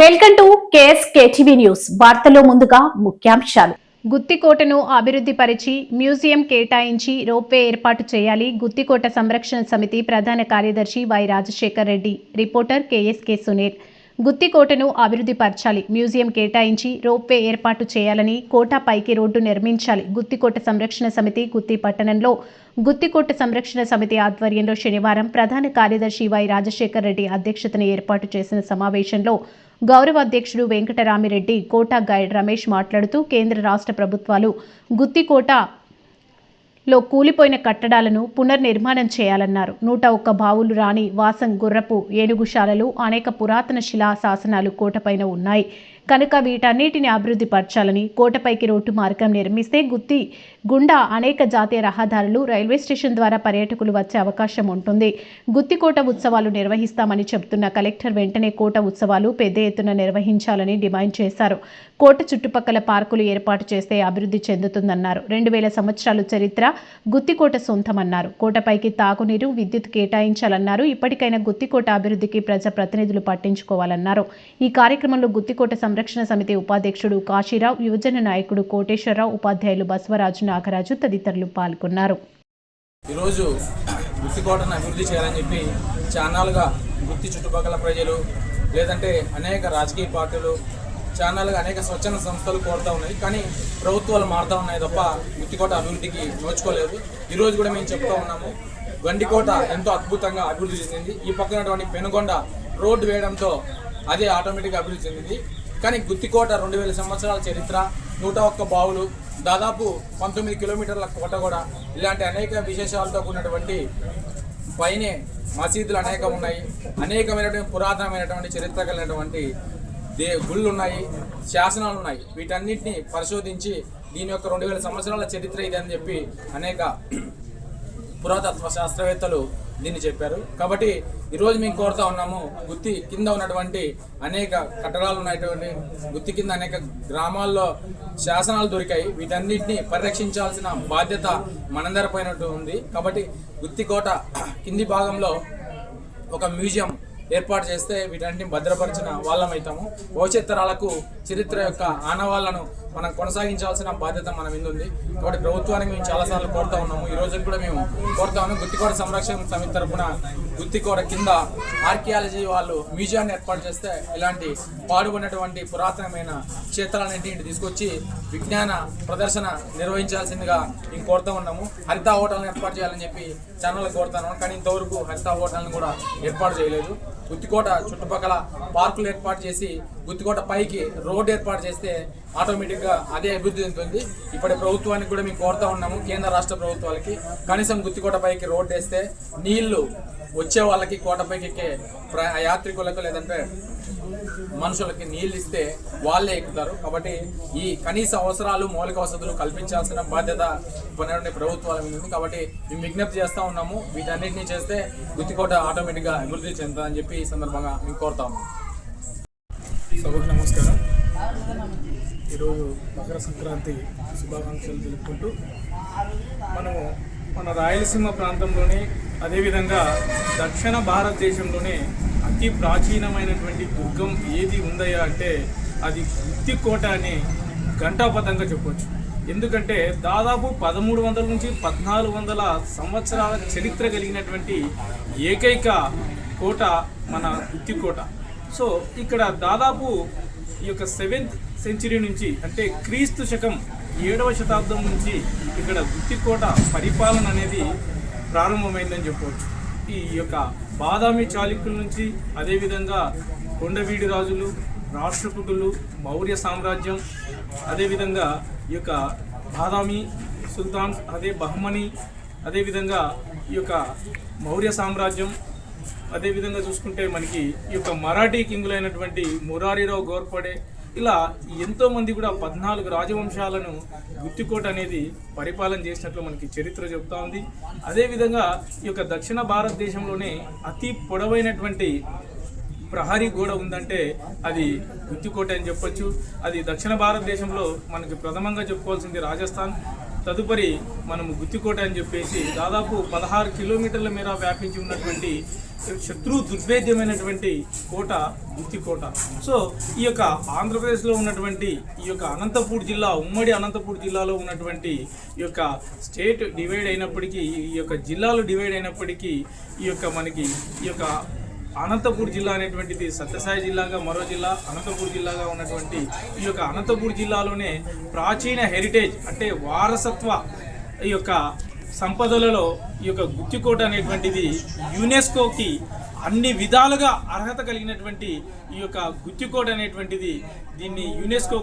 Welcome to KS KTV news. వార్తలో ముందుగా ముఖ్యాంశాలు. గుత్తికోటను అభివృద్ధి పరిచి మ్యూజియం కేటాయించి రోప్వే ఏర్పాటు చేయాలి. గుత్తికోట సంరక్షణ సమితి ప్రధాన కార్యదర్శి Y Rajasekhar Reddy. Reporter KSK Sunil. గుత్తికోటను అభివృద్ధి పరచాలి మ్యూజియం కేటాయించి రోప్వే ఏర్పాటు చేయాలని కోట పైకి రోడ్డు నిర్మించాలి. గుత్తికోట సంరక్షణ సమితి గుత్తి పట్టణంలో గుత్తికోట సంరక్షణ సమితి ఆధ్వర్యంలో శనివారం ప్రధాన కార్యదర్శి వై రాజశేఖర్ రెడ్డి అధ్యక్షతన ఏర్పాటు చేసిన సమావేశంలో గౌరవ అధ్యక్షుడు వెంకటరామిరెడ్డి కోటా గైడ్ రమేష్ మాట్లాడుతూ కేంద్ర రాష్ట్ర ప్రభుత్వాలు గుత్తికోట లో కూలిపోయిన కట్టడాలను పునర్నిర్మాణం చేయాలన్నారు. నూట ఒక్క బావులు రాణి వాసం గుర్రపు ఏనుగుశాలలు అనేక పురాతన శిలా శాసనాలు కోటపైన ఉన్నాయి. కనుక వీటన్నిటిని అభివృద్ధి పరచాలని కోటపైకి రోడ్డు మార్గం నిర్మిస్తే గుత్తి గుండా అనేక జాతీయ రహదారులు రైల్వే స్టేషన్ ద్వారా పర్యాటకులు వచ్చే అవకాశం ఉంటుంది. గుత్తికోట ఉత్సవాలు నిర్వహిస్తామని చెబుతున్న కలెక్టర్ వెంటనే కోట ఉత్సవాలు పెద్ద ఎత్తున నిర్వహించాలని డిమాండ్ చేశారు. కోట చుట్టుపక్కల పార్కులు ఏర్పాటు చేస్తే అభివృద్ధి చెందుతుందన్నారు. రెండు వేల సంవత్సరాలు చరిత్ర గుత్తికోట సొంతమన్నారు. కోటపైకి తాగునీరు విద్యుత్ కేటాయించాలన్నారు. ఇప్పటికైనా గుత్తికోట అభివృద్ధికి ప్రజా ప్రతినిధులు పట్టించుకోవాలన్నారు. ఈ కార్యక్రమంలో గుత్తికోట సంరక్షణ సమితి ఉపాధ్యక్షుడు కాశీరావు యువజన నాయకుడు కోటేశ్వరరావు ఉపాధ్యాయులు బసవరాజు నాగరాజు తదితరులు పాల్గొన్నారు. ఈరోజు గుత్తికోటను అభివృద్ధి చేయాలని చెప్పి చాన్నాలుగా గుత్తి చుట్టుపక్కల ప్రజలు లేదంటే అనేక రాజకీయ పార్టీలు చాన్నాలుగా అనేక స్వచ్ఛంద సంస్థలు కోరుతూ ఉన్నాయి. కానీ ప్రభుత్వాలు మారుతూ ఉన్నాయి తప్ప గుత్తికోట అభివృద్ధికి నోచుకోలేదు. ఈరోజు కూడా మేము చెప్తా ఉన్నాము గండికోట ఎంతో అద్భుతంగా అభివృద్ధి చెందింది. ఈ పక్కనటువంటి పెనుగొండ రోడ్డు వేయడంతో అదే ఆటోమేటిక్గా అభివృద్ధి చెందింది. కానీ గుత్తికోట రెండు వేల సంవత్సరాల చరిత్ర నూట ఒక్క బావులు దాదాపు పంతొమ్మిది కిలోమీటర్ల కోట కూడా. ఇలాంటి అనేక విశేషాలతో కూడినటువంటి పైనే మసీదులు అనేకం ఉన్నాయి. అనేకమైనటువంటి పురాతనమైనటువంటి చరిత్ర కలిగినటువంటి దే గుళ్ళు ఉన్నాయి శాసనాలు ఉన్నాయి వీటన్నిటిని పరిశోధించి దీని యొక్క రెండు వేల సంవత్సరాల చరిత్ర ఇది అని చెప్పి అనేక పురాతత్వ శాస్త్రవేత్తలు దీన్ని చెప్పారు. కాబట్టి ఈరోజు మేము కోరుతా ఉన్నాము గుత్తి కింద ఉన్నటువంటి అనేక కట్టడాలు ఉన్నటువంటి గుత్తి కింద అనేక గ్రామాల్లో శాసనాలు దొరికాయి. వీటన్నిటిని పరిరక్షించాల్సిన బాధ్యత మనందరిపైనట్టు ఉంది. కాబట్టి గుత్తి కోట కింది భాగంలో ఒక మ్యూజియం ఏర్పాటు చేస్తే వీటన్నిటిని భద్రపరిచిన వాళ్ళమవుతాము భవిష్యత్ తరాలకు చరిత్ర యొక్క ఆనవాళ్ళను మనం కొనసాగించాల్సిన బాధ్యత మన మీద ఉంది. కాబట్టి ప్రభుత్వానికి మేము చాలాసార్లు కోరుతా ఉన్నాము. ఈ రోజు కూడా మేము కోరుతా ఉన్నాము. గుత్తికోట సంరక్షణ సమితి తరఫున గుత్తికోట కింద ఆర్కియాలజీ వాళ్ళు మ్యూజియాన్ని ఏర్పాటు చేస్తే ఇలాంటి పాడుబడినటువంటి పురాతనమైన క్షేత్రాలన్నింటిని తీసుకొచ్చి విజ్ఞాన ప్రదర్శన నిర్వహించాల్సిందిగా మేము కోరుతా ఉన్నాము. హరిత హోటల్ని ఏర్పాటు చేయాలని చెప్పి ఛానల్ కోరుతాను కానీ ఇంతవరకు హరిత హోటల్ని కూడా ఏర్పాటు చేయలేదు. గుత్తికోట చుట్టుపక్కల పార్కులు ఏర్పాటు చేసి గుత్తికోట పైకి రోడ్ ఏర్పాటు చేస్తే ఆటోమేటిక్గా అదే అభివృద్ధి చెందుతుంది. ఇప్పటి ప్రభుత్వానికి కూడా మేము కోరుతా ఉన్నాము కేంద్ర రాష్ట్ర ప్రభుత్వాలకి. కనీసం గుత్తికోట పైకి రోడ్ వేస్తే నీళ్ళు వచ్చే వాళ్ళకి కోటపైకి ఎక్కే ప్ర- యాత్రికులకు లేదంటే మనుషులకి నీళ్ళు ఇస్తే వాళ్ళే ఎక్కుతారు. కాబట్టి ఈ కనీస అవసరాలు మౌలిక వసతులు కల్పించాల్సిన బాధ్యత పన్నెండు ప్రభుత్వాల మీద ఉంది. కాబట్టి మేము విజ్ఞప్తి చేస్తూ ఉన్నాము వీటన్నిటిని చేస్తే గుత్తికోట ఆటోమేటిక్గా అభివృద్ధి చెందుతుందని చెప్పి ఈ సందర్భంగా మేము కోరుతాము సభకు నమస్కారం. ఈరోజు మకర సంక్రాంతి శుభాకాంక్షలు తెలుపుకుంటూ మనము మన రాయలసీమ ప్రాంతంలోని అదేవిధంగా దక్షిణ భారతదేశంలోనే అతి ప్రాచీనమైనటువంటి దుర్గం ఏది ఉందయ్యా అంటే అది గుత్తికోట అని ఘంటాపథంగా చెప్పొచ్చు. ఎందుకంటే దాదాపు పదమూడు వందల నుంచి పద్నాలుగు వందల సంవత్సరాల చరిత్ర కలిగినటువంటి ఏకైక కోట మన గుత్తికోట సో ఇక్కడ దాదాపు ఈ యొక్క సెవెంత్ సెంచరీ నుంచి అంటే క్రీస్తు శకం ఏడవ శతాబ్దం నుంచి ఇక్కడ గుత్తికోట పరిపాలన అనేది ప్రారంభమైందని చెప్పవచ్చు. ఈ యొక్క బాదామి చాళుక్యుల నుంచి అదేవిధంగా కొండవీడి రాజులు రాష్ట్రకూటులు మౌర్య సామ్రాజ్యం అదేవిధంగా ఈ యొక్క బాదామి సుల్తాన్స్ అదే బహమని అదేవిధంగా ఈ యొక్క మౌర్య సామ్రాజ్యం అదేవిధంగా చూసుకుంటే మనకి ఈ యొక్క మరాఠీ కింగులైనటువంటి మురారిరావు గోర్పడే ఇలా ఎంతోమంది కూడా పద్నాలుగు రాజవంశాలను గుత్తికోట అనేది పరిపాలన చేసినట్లు మనకి చరిత్ర చెప్తా ఉంది. అదేవిధంగా ఈ యొక్క దక్షిణ భారతదేశంలోనే అతి పొడవైనటువంటి ప్రహరీ గోడ ఉందంటే అది గుత్తికోట అని చెప్పొచ్చు. అది దక్షిణ భారతదేశంలో మనకి ప్రథమంగా చెప్పుకోవాల్సింది రాజస్థాన్. తదుపరి మనము గుత్తికోట అని చెప్పేసి దాదాపు పదహారు కిలోమీటర్ల మేర వ్యాపించి ఉన్నటువంటి శత్రు దుర్భేద్యమైనటువంటి కోట గుత్తికోట. సో ఈ యొక్క ఆంధ్రప్రదేశ్లో ఉన్నటువంటి ఈ యొక్క అనంతపూర్ జిల్లా ఉమ్మడి అనంతపూర్ జిల్లాలో ఉన్నటువంటి ఈ యొక్క స్టేట్ డివైడ్ అయినప్పటికీ ఈ యొక్క జిల్లాలు డివైడ్ అయినప్పటికీ ఈ యొక్క మనకి ఈ యొక్క అనంతపూర్ జిల్లా అనేటువంటిది సత్యసాయి జిల్లాగా మరో జిల్లా అనంతపూర్ జిల్లాగా ఉన్నటువంటి ఈ యొక్క అనంతపూర్ జిల్లాలోనే ప్రాచీన హెరిటేజ్ అంటే వారసత్వ ఈ యొక్క సంపదలలో ఈ యొక్క గుత్తికోట అనేటువంటిది యునెస్కోకి అన్ని విధాలుగా అర్హత కలిగినటువంటి ఈ యొక్క గుత్తికోట అనేటువంటిది దీన్ని యునెస్కో